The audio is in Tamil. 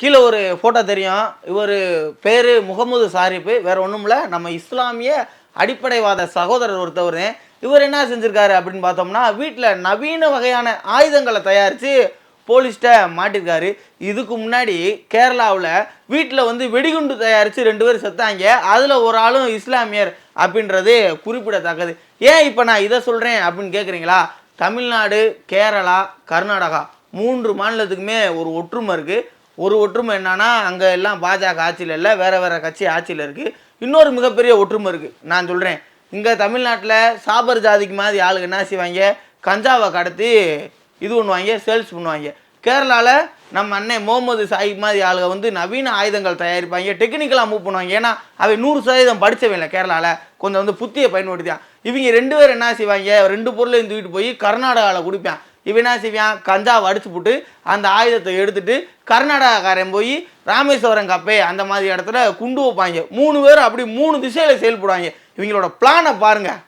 கீழே ஒரு ஃபோட்டோ தெரியும். இவர் பேர் முகமது சாரிப்பு. வேறு ஒன்றும் இல்லை நம்ம இஸ்லாமிய அடிப்படைவாத சகோதரர் ஒருத்தவர். இவர் என்ன செஞ்சுருக்காரு அப்படின்னு பார்த்தோம்னா வீட்டில் நவீன வகையான ஆயுதங்களை தயாரித்து போலீஸ்கிட்ட மாட்டிருக்காரு. இதுக்கு முன்னாடி கேரளாவில் வீட்டில் வந்து வெடிகுண்டு தயாரித்து ரெண்டு பேர் செத்தாங்க. அதில் ஒரு ஆளும் இஸ்லாமியர் அப்படின்றது குறிப்பிடத்தக்கது. ஏன் இப்போ நான் இதை சொல்கிறேன் அப்படின்னு கேட்குறீங்களா தமிழ்நாடு கேரளா கர்நாடகா மூன்று மாநிலத்துக்குமே ஒரு ஒற்றுமை இருக்குது ஒரு ஒற்றுமை என்னன்னா அங்கே எல்லாம் பாஜக ஆட்சியில் இல்லை வேறு வேறு கட்சி ஆட்சியில் இருக்குது இன்னொரு மிகப்பெரிய ஒற்றுமை இருக்குது நான் சொல்கிறேன் இங்கே தமிழ்நாட்டில் சாபர் ஜாதிக்கு மாதிரி ஆளுங்க என்ன செய்வாங்க? கஞ்சாவை கடத்தி இது பண்ணுவாங்க சேல்ஸ் பண்ணுவாங்க. கேரளாவில் நம்ம அண்ணன் முகமது சாஹிப் மாதிரி ஆளுங்க வந்து நவீன ஆயுதங்கள் தயாரிப்பாங்க டெக்னிக்கலாக மூவ் பண்ணுவாங்க. ஏன்னா அவை நூறு சதவீதம் படித்தவன் இல்லை கேரளாவில் கொஞ்சம் வந்து புத்தியை பயன்படுத்தியான் இவங்க ரெண்டு பேரும் என்ன செய்வாங்க? ரெண்டு பொருளையும் தூக்கிட்டு போய் கர்நாடகாவில் குடிப்பான். இவன் என்ன செய்வான் கஞ்சாவை அடிச்சு போட்டு அந்த ஆயுதத்தை எடுத்துட்டு கர்நாடகாக்காரன் போய் ராமேஸ்வரம் கப்பே அந்த மாதிரி இடத்துல குண்டு வைப்பாங்க. மூணு பேரும் அப்படி மூணு திசையில் செயல்படுவாங்க. இவங்களோட பிளானை பாருங்கள்